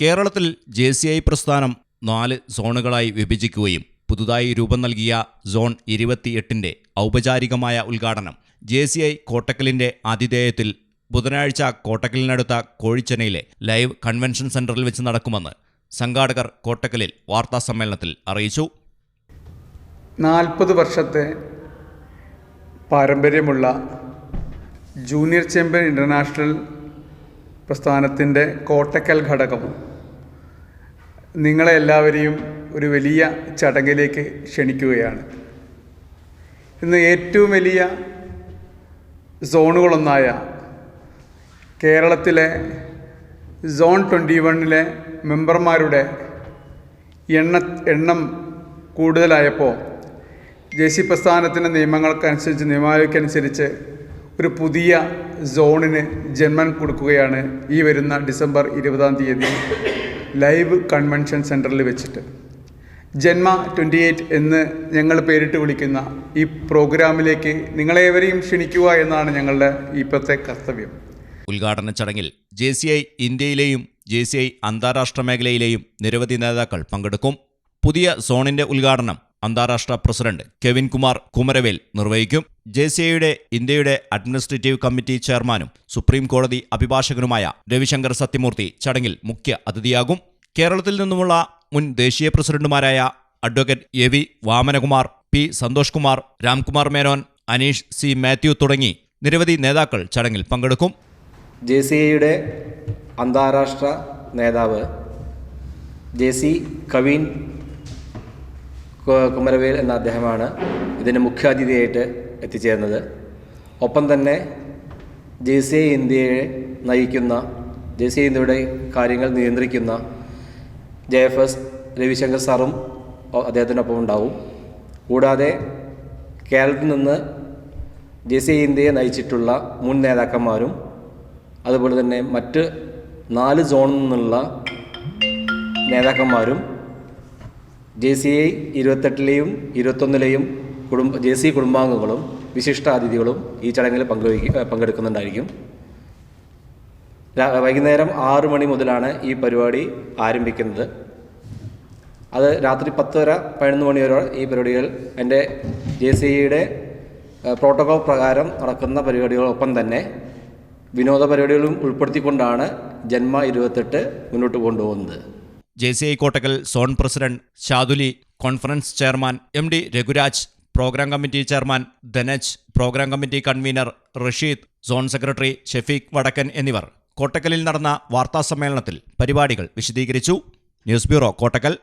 കേരളത്തിൽ J C I പ്രസ്ഥാനം നാല് സോണുകളായി വിഭജിക്കുകയും പുതുതായി രൂപം നൽകിയ സോൺ ഇരുപത്തിയെട്ടിന്റെ ഔപചാരികമായ ഉദ്ഘാടനം ജെ സി ഐ കോട്ടക്കലിന്റെ ആതിഥേയത്തിൽ ബുധനാഴ്ച കോട്ടക്കലിനടുത്ത കോഴിച്ചെന്നൈയിലെ ലൈവ് കൺവെൻഷൻ സെന്ററിൽ വെച്ച് നടക്കുമെന്ന് സംഘാടകർ കോട്ടക്കലിൽ വാർത്താസമ്മേളനത്തിൽ അറിയിച്ചു. നാൽപ്പത് വർഷത്തെ പാരമ്പര്യമുള്ള ജൂനിയർ ചാമ്പ്യൻ ഇന്റർനാഷണൽ പ്രസ്ഥാനത്തിന്റെ കോട്ടക്കൽ ഘടകം നിങ്ങളെ എല്ലാവരെയും ഒരു വലിയ ചടങ്ങിലേക്ക് ക്ഷണിക്കുകയാണ്. ഇന്ന് ഏറ്റവും വലിയ സോണുകളൊന്നായ കേരളത്തിലെ സോൺ ട്വന്റി വണ്ണിലെ മെമ്പർമാരുടെ എണ്ണ എണ്ണം കൂടുതലായപ്പോൾ ജെ സി പ്രസ്ഥാനത്തിന്റെ നിയമങ്ങൾക്കനുസരിച്ച് നിയമാവലിക്കനുസരിച്ച് ഒരു പുതിയ സോണിന് ജന്മം കൊടുക്കുകയാണ് ഈ വരുന്ന ഡിസംബർ ഇരുപതാം തീയതി. ലൈവ് കൺവെൻഷൻ സെന്ററിൽ വെച്ചിട്ട്. ജന്മ ട്വന്റി എയ്റ്റ് എന്ന് ഞങ്ങൾ പേരിട്ട് വിളിക്കുന്ന ഈ പ്രോഗ്രാമിലേക്ക് നിങ്ങളേവരെയും ക്ഷണിക്കുക എന്നാണ് ഞങ്ങളുടെ ഇപ്പോഴത്തെ കർത്തവ്യം. ഉദ്ഘാടന ചടങ്ങിൽ ജെ സി ഐ ഇന്ത്യയിലെയും ജെ സി ഐ അന്താരാഷ്ട്ര മേഖലയിലെയും നിരവധി നേതാക്കൾ പങ്കെടുക്കും. പുതിയ സോണിന്റെ ഉദ്ഘാടനം അന്താരാഷ്ട്ര പ്രസിഡന്റ് കെവിൻ കുമാർ കുമരവേൽ നിർവഹിക്കും. ജെ സി ഐയുടെ ഇന്ത്യയുടെ അഡ്മിനിസ്ട്രേറ്റീവ് കമ്മിറ്റി ചെയർമാനും സുപ്രീം കോടതി അഭിഭാഷകനുമായ രവിശങ്കർ സത്യമൂർത്തി ചടങ്ങിൽ മുഖ്യ അതിഥിയാകും. കേരളത്തിൽ നിന്നുമുള്ള മുൻ ദേശീയ പ്രസിഡന്റുമാരായ advocate A V Vamanakumar P Santhosh Kumar Ramkumar Menon Aneesh C Mathew തുടങ്ങി നിരവധി നേതാക്കൾ ചടങ്ങിൽ പങ്കെടുക്കും. ജെ സി ഐയുടെ അന്താരാഷ്ട്ര നേതാവ് ജെ സി കവീൻ കുമരവേൽ എന്ന അദ്ദേഹമാണ് ഇതിന് മുഖ്യാതിഥിയായിട്ട് എത്തിച്ചേർന്നത്. ഒപ്പം തന്നെ ജെ സി ഇന്ത്യയെ നയിക്കുന്ന ജെ സി ഇന്ത്യയുടെ കാര്യങ്ങൾ നിയന്ത്രിക്കുന്ന ജെ എഫ് എസ് രവിശങ്കർ സാറും അദ്ദേഹത്തിനൊപ്പം ഉണ്ടാവും. കൂടാതെ കേരളത്തിൽ നിന്ന് ജെ സി ഇന്ത്യയെ നയിച്ചിട്ടുള്ള മുൻ നേതാക്കന്മാരും അതുപോലെ തന്നെ മറ്റ് നാല് സോണിൽ നിന്നുള്ള നേതാക്കന്മാരും ജെ സി ഐ ഇരുപത്തെട്ടിലെയും ഇരുപത്തൊന്നിലെയും കുടുംബ ജെ സി കുടുംബാംഗങ്ങളും വിശിഷ്ട അതിഥികളും ഈ ചടങ്ങിൽ പങ്കുവയ്ക്ക പങ്കെടുക്കുന്നുണ്ടായിരിക്കും. വൈകുന്നേരം ആറു മണി മുതലാണ് ഈ പരിപാടി ആരംഭിക്കുന്നത്. അത് രാത്രി പത്ത് വരെ പതിനൊന്ന് മണി വരെ ഈ പരിപാടികൾ എന്റെ ജെ സി ഐയുടെ പ്രോട്ടോകോൾ പ്രകാരം നടക്കുന്ന പരിപാടികളൊപ്പം തന്നെ വിനോദ പരിപാടികളും ഉൾപ്പെടുത്തിക്കൊണ്ടാണ് ജന്മ ഇരുപത്തെട്ട് മുന്നോട്ട് കൊണ്ടുപോകുന്നത്. J C I Kottakkal zone president Shaduli conference chairman M D Raghuraj programme committee chairman Dhanaj programme committee convener Rasheed zone secretary Shafeeq Vadakkan എന്നിവർ. കോട്ടക്കലിൽ നടന്ന വാർത്താസമ്മേളനത്തിൽ പരിപാടികൾ വിശദീകരിച്ചു. News bureau Kottakkal.